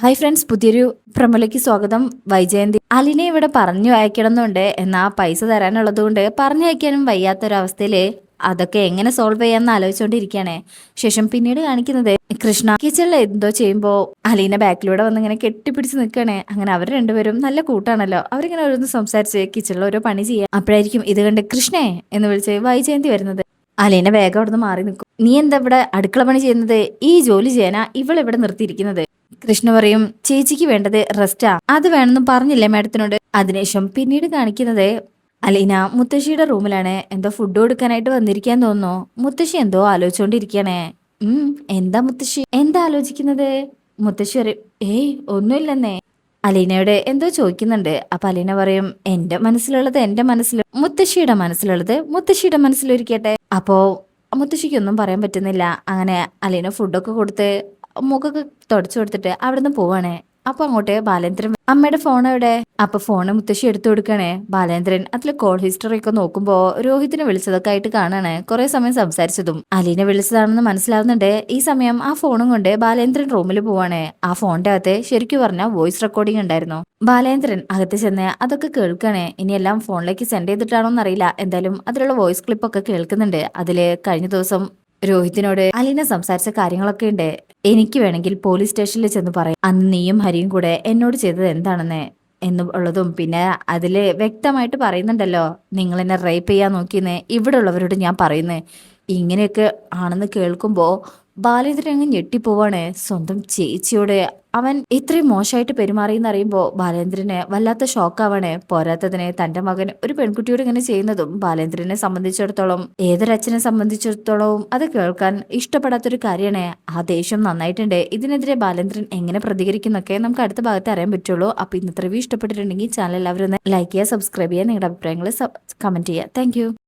Hi friends പുതിയൊരു പ്രമലയ്ക്ക് സ്വാഗതം. വൈജയന്തി. അലിനെ ഇവിടെ പറഞ്ഞു അയക്കണമെന്നുണ്ട്. എന്നാ പൈസ തരാനുള്ളത് കൊണ്ട് പറഞ്ഞു അയക്കാനും വയ്യാത്തൊരവസ്ഥയിൽ അതൊക്കെ എങ്ങനെ സോൾവ് ചെയ്യാന്ന് ആലോചിച്ചോണ്ടിരിക്കാണ്. ശേഷം പിന്നീട് കാണിക്കുന്നത് കൃഷ്ണ. കിച്ചണിൽ എന്തോ ചെയ്യുമ്പോ അലീന ബാക്കിലൂടെ വന്ന് ഇങ്ങനെ കെട്ടിപ്പിടിച്ച് നിൽക്കണേ അങ്ങനെ അവർ രണ്ടുപേരും നല്ല കൂട്ടാണല്ലോ. അവരിങ്ങനെ ഓരോന്ന് സംസാരിച്ച് കിച്ചണിൽ ഓരോ പണി ചെയ്യാം. അപ്പോഴായിരിക്കും ഇത് കണ്ട് കൃഷ്ണേ എന്ന് വിളിച്ച് വൈജയന്തി വരുന്നത്. അലീന വേഗം അവിടുന്ന് മാറി നിൽക്കും. നീ എന്താ ഇവിടെ അടുക്കള പണി ചെയ്യുന്നത്? ഈ ജോലി ചെയ്യാനാ ഇവളിവിടെ നിർത്തിയിരിക്കുന്നത്. കൃഷ്ണ പറയും ചേച്ചിക്ക് വേണ്ടത് റെസ്റ്റാ അത് വേണമെന്ന് പറഞ്ഞില്ലേ മാഡത്തിനോട്? അതിനുശേഷം പിന്നീട് കാണിക്കുന്നത് അലീന മുത്തശ്ശിയുടെ റൂമിലാണ്. എന്തോ ഫുഡ് കൊടുക്കാനായിട്ട് വന്നിരിക്കാൻ തോന്നുന്നു. മുത്തശ്ശി എന്തോ ആലോചിച്ചോണ്ടിരിക്കണേ ഉം എന്താ മുത്തശ്ശി? എന്താ ആലോചിക്കുന്നത്? മുത്തശ്ശി പറയും ഏയ് ഒന്നുമില്ലെന്നേ. അലീനയോട് എന്തോ ചോദിക്കുന്നുണ്ട്. അപ്പൊ അലീന പറയും എന്റെ മനസ്സിലുള്ളത് എന്റെ മനസ്സിൽ മുത്തശ്ശിയുടെ മനസ്സിലുള്ളത് മുത്തശ്ശിയുടെ മനസ്സിലൊരിക്കട്ടെ. അപ്പോ മുത്തശ്ശിക്കൊന്നും പറയാൻ പറ്റുന്നില്ല. അങ്ങനെ അലീന ഫുഡൊക്കെ കൊടുത്ത് മുഖമൊക്കെ തുടച്ചു കൊടുത്തിട്ട് അവിടുന്ന് പോവാണേ. അപ്പൊ അങ്ങോട്ട് ബാലേന്ദ്രൻ അമ്മയുടെ ഫോൺ എവിടെ? അപ്പൊ ഫോണ് മുത്തശ്ശി എടുത്തു കൊടുക്കണേ. ബാലേന്ദ്രൻ അതിൽ കോൾ ഹിസ്റ്ററി ഒക്കെ നോക്കുമ്പോ രോഹിത്തിനെ വിളിച്ചതൊക്കെ ആയിട്ട് കാണാണ്. കുറെ സമയം സംസാരിച്ചതും. അലീനെ വിളിച്ചതാണെന്ന് മനസ്സിലാവുന്നുണ്ട്. ഈ സമയം ആ ഫോണും കൊണ്ട് ബാലേന്ദ്രൻ റൂമിൽ പോവാണ്. ആ ഫോണിന്റെ അകത്ത് ശരിക്കും പറഞ്ഞ വോയിസ് റെക്കോർഡിംഗ് ഉണ്ടായിരുന്നു. ബാലേന്ദ്രൻ അകത്ത് ചെന്ന് അതൊക്കെ കേൾക്കണേ. ഇനിയെല്ലാം ഫോണിലേക്ക് സെൻഡ് ചെയ്തിട്ടാണോ എന്നറിയില്ല എന്തായാലും അതിലുള്ള വോയിസ് ക്ലിപ്പൊക്കെ കേൾക്കുന്നുണ്ട്. അതിൽ കഴിഞ്ഞ ദിവസം രോഹിത്തിനോട് അലീന സംസാരിച്ച കാര്യങ്ങളൊക്കെ ഉണ്ട്. എനിക്ക് വേണമെങ്കിൽ പോലീസ് സ്റ്റേഷനിൽ ചെന്ന് പറയാം. അന്ന് നീയും ഹരിയും കൂടെ എന്നോട് ചെയ്തത് എന്താണെന്ന് എന്നുള്ളതും പിന്നെ അതിൽ വ്യക്തമായിട്ട് പറയുന്നുണ്ടല്ലോ നിങ്ങൾ എന്നെ റേപ്പ് ചെയ്യാൻ നോക്കിയെന്ന്. ഇവിടെ ഉള്ളവരോട് ഞാൻ പറയുന്നേ ഇങ്ങനെയൊക്കെ ആണെന്ന് കേൾക്കുമ്പോൾ ബാലേന്ദ്രൻ അങ്ങ് ഞെട്ടിപ്പോവാണ്. സ്വന്തം ചേച്ചിയോട് അവൻ ഇത്രയും മോശമായിട്ട് പെരുമാറിയെന്ന് അറിയുമ്പോൾ ബാലേന്ദ്രന് വല്ലാത്ത ഷോക്കാവാണ്. പോരാത്തതിന് തന്റെ മകൻ ഒരു പെൺകുട്ടിയോട് ഇങ്ങനെ ചെയ്യുന്നതും ബാലേന്ദ്രനെ സംബന്ധിച്ചിടത്തോളം ഏതൊരച്ഛനെ സംബന്ധിച്ചിടത്തോളവും അത് കേൾക്കാൻ ഇഷ്ടപ്പെടാത്തൊരു കാര്യമാണ്. ആ ദേഷ്യം നന്നായിട്ടുണ്ട്. ഇതിനെതിരെ ബാലേന്ദ്രൻ എങ്ങനെ പ്രതികരിക്കുന്നൊക്കെ നമുക്ക് അടുത്ത ഭാഗത്ത് അറിയാൻ പറ്റുള്ളൂ. അപ്പൊ ഇന്നത്തെ റിവ്യൂ ഇഷ്ടപ്പെട്ടിട്ടുണ്ടെങ്കിൽ ചാനൽ എല്ലാവരും ഒന്ന് ലൈക്ക് ചെയ്യുക സബ്സ്ക്രൈബ് ചെയ്യുക. നിങ്ങളുടെ അഭിപ്രായങ്ങൾ കമന്റ് ചെയ്യുക. താങ്ക്